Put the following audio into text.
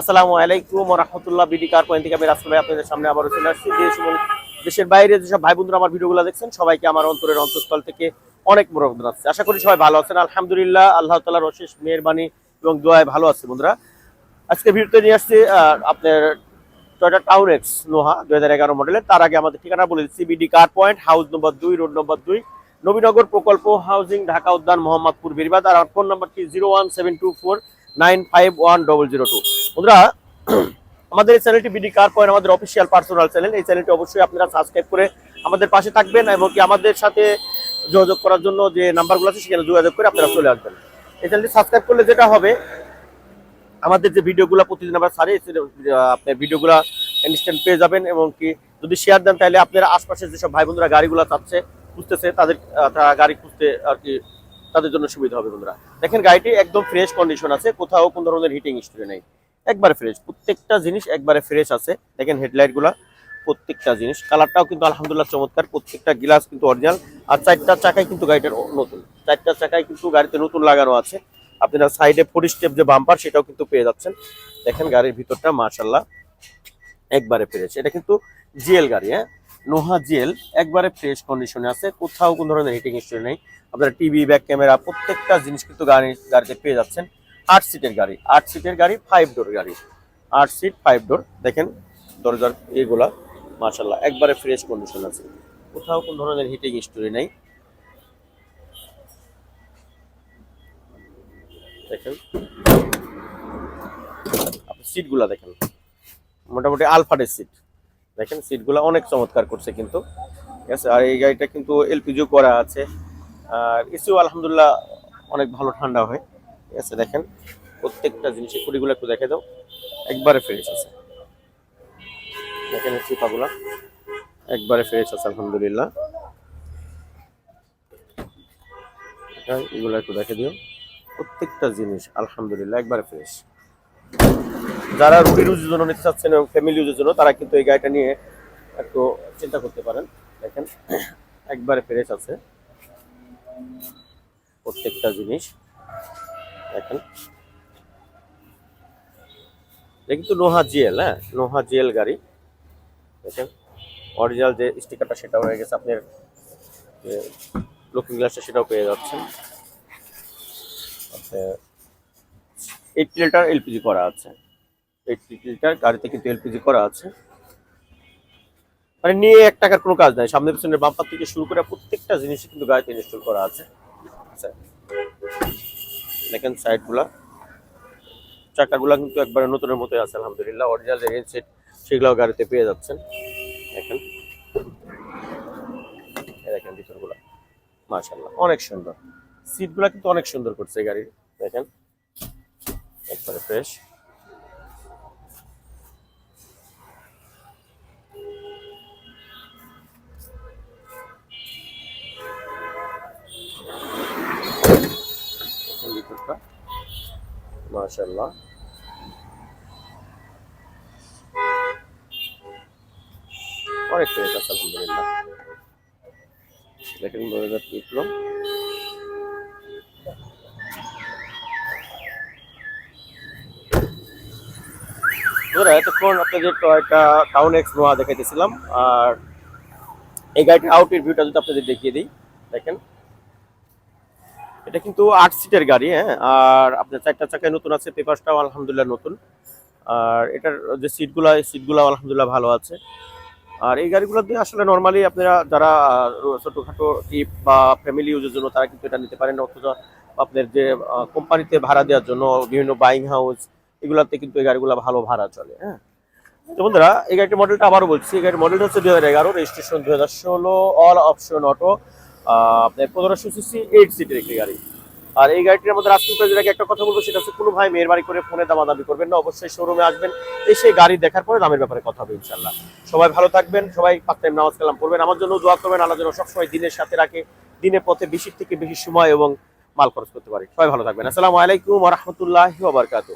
আসসালামু আলাইকুম রহমতুল্লাহ BD car point থেকে আমি রাসুল ভাই আপনাদের সামনে আবারও চলে আসছি। দেশের বাইরে যেসব ভাই বন্ধুরা আমার ভিডিওগুলো দেখছেন, সবাইকে আমার অন্তরের অন্তঃস্থল থেকে অনেক মরম আছে আশা করি সবাই ভালো আছেন। আলহামদুলিল্লাহ, আল্লাহ তালার অশেষ মেহরবানি এবং দোয়ায় ভালো আছে বন্ধুরা। আজকে ভিডিওতে নিয়ে আসছি আপনার টয়টা টাউন এক্স নোহা দুই হাজার মডেলের তার আগে আমাদের ঠিকানা বলে দিচ্ছি, BD car point house number দুই, রোড নম্বর দুই, নবীনগর প্রকল্প হাউজিং, ঢাকা উদ্যান, মোহাম্মদপুর, বেরিবাদ। আর ফোন নাম্বারটি zero one seven two four nine five one double zero two. বন্ধুরা, আমাদের এই চ্যানেলটি বিডি কার পয়েন্ট আমাদের অফিসিয়াল পার্সোনাল চ্যানেল এই চ্যানেলটি অবশ্যই আপনারা সাবস্ক্রাইব করে আমাদের পাশে থাকবেন এবং কি আমাদের সাথে যোগাযোগ করার জন্য যে নাম্বারগুলো আছে সেখানে যোগাযোগ করে আপনারা চলে আসবেন। এই চ্যানেলটি সাবস্ক্রাইব করলে যেটা হবে, আমাদের যে ভিডিওগুলো প্রতিদিন আমরা ছাড়ি আপনার ভিডিওগুলো ইনস্ট্যান্ট পেয়ে যাবেন এবং কি যদি শেয়ার দেন, তাহলে আপনার আশপাশে যেসব ভাই বন্ধুরা গাড়িগুলো চাচ্ছে, খুঁজতেছে, তাদের তারা গাড়ি খুঁজতে আর কি তাদের জন্য সুবিধা হবে বন্ধুরা। দেখেন গাড়িটি একদম ফ্রেশ কন্ডিশন আছে, কোথাও কোন ধরনের হিটিং হিস্ট্রি নেই। একবারে ফ্রেশ প্রত্যেকটা জিনিস একবারে ফ্রেশ আছে। দেখেন হেডলাইটগুলা প্রত্যেকটা জিনিস। কালারটাও কিন্তু আলহামদুলিল্লাহ চমৎকার। প্রত্যেকটা গ্লাস কিন্তু অরিজিনাল আর চারটা চাকায় কিন্তু গাড়িটার নতুন। চারটা চাকায় কিন্তু গাড়িতে নতুন লাগানো আছে। আপনারা সাইডে ফোর স্টেপ যে বাম্পার সেটাও কিন্তু পেয়ে যাচ্ছেন। দেখেন গাড়ির ভিতরটা মার্শাল্লাহ একবারে ফ্রেশ এটা কিন্তু জিএল গাড়ি হ্যাঁ? নোহা জিএল একবারে ফ্রেশ কন্ডিশনে আছে। কোথাও কোনো ধরনের হিটিং হিস্ট্রি নেই। আপনারা টিভি ব্যাক ক্যামেরা প্রত্যেকটা জিনিস কিন্তু গাড়ি, গাড়িতে পেয়ে যাচ্ছেন। আট সিটের গাড়ি, আট সিটের গাড়ি ফাইভ ডোর গাড়ি। আট সিট ফাইভ ডোর দেখেন দরজার এগুলা মার্শাল্লাহ একবারে ফ্রেশ কন্ডিশন আছে। কোথাও কোনো ধরনের হিটিং হিস্ট্রি নেই। দেখেন। সিটগুলা দেখেন। মোটামুটি আলফাডের সিট। দেখেন, সিটগুলো অনেক চমৎকার করছে কিন্তু। ঠিক আছে, আর এই গাড়িটা কিন্তু এলপিজিও করা আছে। আর এসিও আলহামদুলিল্লাহ অনেক ভালো ঠান্ডা হয়। ঠিক আছে, দেখেন প্রত্যেকটা জিনিসের কুড়িগুলো একটু দেখে দাও। একবারে ফ্রেশ আছে। দেখেন চিপাগুলা। একবারে ফ্রেশ আছে, আলহামদুলিল্লাহ। এগুলো একটু দেখে দিও। প্রত্যেকটা জিনিস, আলহামদুলিল্লাহ, একবারে ফ্রেশ যারা রুটি রুজির জন্য নিতে চাচ্ছেন এবং ফ্যামিলি ইউজের জন্য, তারা কিন্তু এই গাড়িটা নিয়ে একটু চিন্তা করতে পারেন। দেখেন, একবারে ফ্রেশ আছে। প্রত্যেকটা জিনিস। দেখেন। এটা কিন্তু নোহা জিএল হ্যাঁ? নোহা জিএল গাড়ি। দেখেন অরিজিনাল যে স্টিকারটা সেটা হয়ে গেছে আপনার লুকিং গ্লাসটা সেটাও পেয়ে যাচ্ছেন। এইট লিটার এলপিজি করা আছে। এইট লিটার গাড়িতে কিন্তু এলপিজি করা আছে। মানে নিয়ে এক টাকার কোনো কাজ নাই। সামনে পিছনের বাম্পার থেকে শুরু করে প্রত্যেকটা জিনিসই কিন্তু গাড়িতে ইনস্টল করা আছে। আচ্ছা। দেখেন সাইডগুলা চাকাগুলা কিন্তু একবারে নতুনের মতোই আছে, আলহামদুলিল্লাহ। অরিজিনাল যে রেঞ্জ সেট সেগুলাও গাড়িতে পেয়ে যাচ্ছেন। দেখেন। দেখেন ভিতরগুলা মাশাল্লাহ অনেক সুন্দর। সিটগুলা কিন্তু অনেক সুন্দর করছে গাড়ির। দেখেন। একবারে ফ্রেশ ভিতরটা মাশাল্লাহ অনেক ফ্রেশ আছে আলহামদুলিল্লাহ। দেখেন দরজার টিপলো বন্ধুরা, এতক্ষণ আপনাদের টয়টা টাউন এক্স নোয়া দেখাইতেছিলাম, আর এই গাড়িটির আউটের ভিউটা যদি আপনাদের দেখিয়ে দিই, দেখেন। এটা কিন্তু আট সিটের গাড়ি হ্যাঁ? আর আপনার চারটা চাকায় নতুন আছে পেপারসটাও আলহামদুলিল্লাহ নতুন। আর এটার যে সিটগুলো সিটগুলো আলহামদুলিল্লাহ ভালো আছে। আর এই গাড়িগুলো দিয়ে আসলে নর্মালি আপনারা যারা ছোটোখাটো ট্রিপ বা ফ্যামিলি ইউজের জন্য তারা কিন্তু এটা নিতে পারেন। অথচ আপনার যে কোম্পানিতে ভাড়া দেওয়ার জন্য, বিভিন্ন বাইং হাউস এগুলাতে কিন্তু এই গাড়িগুলো ভালো ভাড়া চলে হ্যাঁ? তো বন্ধুরা, এই গাড়িটির মডেলটা আবারও বলছি। এই গাড়ির মডেলটা হচ্ছে দুই হাজার এগারো রেজিস্ট্রেশন দুই হাজার ষোলো অল অপশন অটো আপনার গাড়ি। আর এই গাড়িটির মধ্যে রাস্তার প্রাইজের একটা কথা বলব, সেটা হচ্ছে কোনো ভাই মেহরবানি করে ফোনে দামাদামি করবেন না, অবশ্যই শোরুমে আসবেন, এসে গাড়ি দেখার পরে দামের ব্যাপারে কথা হবে ইনশাল্লাহ সবাই ভালো থাকবেন, সবাই পাক টাইম নামাজ কালাম পড়বেন, আমার জন্য দোয়া করবেন, আল্লাহ যেন সবসময় দিনের সাথে রাখে দিনের পথে বেশি থেকে বেশি সময় এবং মাল খরচ করতে পারি। সবাই ভালো থাকবেন। আসসালামু আলাইকুম রহমতুল্লাহ বারকাতু